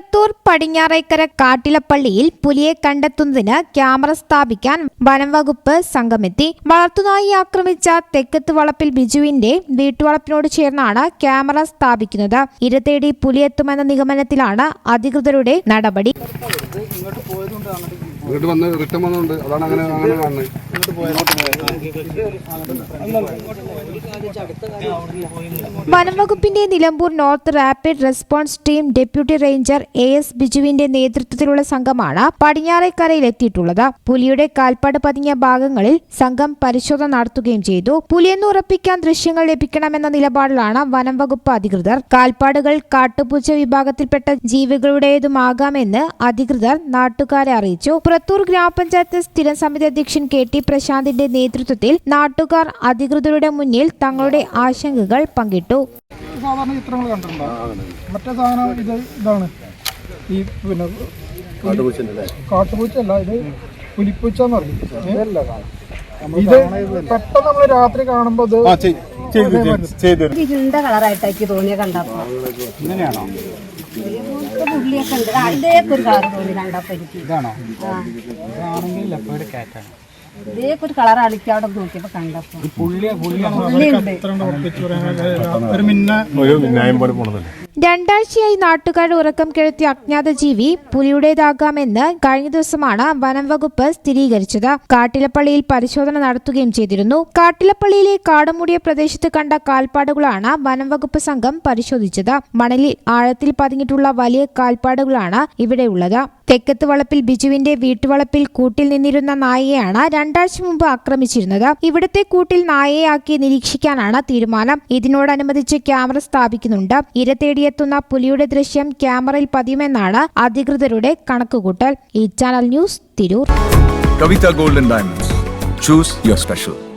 പുറത്തൂർ പടിഞ്ഞാറേക്കര കാട്ടിലപ്പള്ളിയിൽ പുലിയെ കണ്ടെത്തുന്നതിന് ക്യാമറ സ്ഥാപിക്കാൻ വനംവകുപ്പ് സംഘമെത്തി. വളർത്തുനായി ആക്രമിച്ച തെക്കത്ത് വളപ്പിൽ ബിജുവിന്റെ വീട്ടുവളപ്പിനോട് ചേർന്നാണ് ക്യാമറ സ്ഥാപിക്കുന്നത്. ഇരത്തേടി പുലിയെത്തുമെന്ന നിഗമനത്തിലാണ് അധികൃതരുടെ നടപടി. ഇങ്ങോട്ട് വന്ന് റിട്ടേൺ വന്നുണ്ട് അതാണ് അങ്ങനെ അങ്ങനെ കാണുന്നത്. വനംവകുപ്പിന്റെ Nilambur north rapid response team deputy ranger A S ബിജുവിന്റെ നേതൃത്വത്തിലുള്ള സംഘമാണ് പടിഞ്ഞാറേക്കരയിലെത്തിയിട്ടുള്ളത് പുലിയുടെ കാൽപ്പാട് പതിഞ്ഞ ഭാഗങ്ങളിൽ സംഘം പരിശോധന നടത്തുകയും ചെയ്തു. പുലിയെന്ന് ഉറപ്പിക്കാൻ ദൃശ്യങ്ങൾ ലഭിക്കണമെന്ന നിലപാടിലാണ് വനംവകുപ്പ് അധികൃതർ. കാൽപ്പാടുകൾ കാട്ടുപൂച്ച വിഭാഗത്തിൽപ്പെട്ട ജീവികളുടേതുമാകാമെന്ന് അധികൃതർ നാട്ടുകാരെ അറിയിച്ചു. പുറത്തൂർ ഗ്രാമപഞ്ചായത്ത് സ്ഥിരം സമിതി അധ്യക്ഷൻ കെ ടി പ്രശാന്തിന്റെ നേതൃത്വത്തിൽ നാട്ടുകാർ അധികൃതരുടെ മുന്നിൽ തങ്ങളുടെ ആശങ്കകൾ പങ്കിട്ടു. സാധാരണ ചിത്രങ്ങൾ കണ്ടിട്ടുണ്ടോ? മറ്റേ സാധനം ഇത് ഇതാണ്. ഈ പിന്നെ കാട്ടുപൂച്ചല്ല ഇത് പുലിപ്പൂച്ച എന്ന് പറയും ഇത് പെട്ടെന്ന് നമ്മൾ രാത്രി കാണുമ്പോ ഇത് ഇത് ഇരുണ്ട കളറായിട്ടാക്കി തോന്നിയ കണ്ടപ്പോ. ഇങ്ങനെയാണോ? ഉണ്ട്. ഒരു കളർ തോന്നി കണ്ടപ്പോ എനിക്ക്. ഇതാണോ? ഇതാണെങ്കിൽ ലെപ്പയുടെ കാറ്റാണ് ഇതേക്ക് ഒരു കളർ അളിക്ക് അവിടെ നോക്കിയപ്പോ കണ്ടപ്പോ. രണ്ടാഴ്ചയായി നാട്ടുകാരുടെ ഉറക്കം കിഴത്തിയ അജ്ഞാത ജീവി പുലിയുടേതാകാമെന്ന് കഴിഞ്ഞ ദിവസമാണ് വനം വകുപ്പ് സ്ഥിരീകരിച്ചത്. കാട്ടിലപ്പള്ളിയിൽ പരിശോധന നടത്തുകയും ചെയ്തിരുന്നു. കാട്ടിലപ്പള്ളിയിലെ കാടുമൂടിയ പ്രദേശത്ത് കണ്ട കാൽപ്പാടുകളാണ് വനം വകുപ്പ് സംഘം പരിശോധിച്ചത്. മണലിൽ ആഴത്തിൽ പതിഞ്ഞിട്ടുള്ള വലിയ കാൽപ്പാടുകളാണ് ഇവിടെയുള്ളത്. തെക്കത്ത് വളപ്പിൽ ബിജുവിന്റെ വീട്ടുവളപ്പിൽ കൂട്ടിൽ നിന്നിരുന്ന നായയെയാണ് രണ്ടാഴ്ച മുമ്പ് ആക്രമിച്ചിരുന്നത്. ഇവിടത്തെ കൂട്ടിൽ നായയാക്കി നിരീക്ഷിക്കാനാണ് തീരുമാനം. ഇതിനോടനുബന്ധിച്ച് ക്യാമറ സ്ഥാപിക്കുന്നുണ്ട്. ഇര തേടിയെത്തുന്ന പുലിയുടെ ദൃശ്യം ക്യാമറയിൽ പതിയുമെന്നാണ് അധികൃതരുടെ കണക്കുകൂട്ടൽ. ഈ channel news Tirur. Kavitha golden diamonds. Choose your special.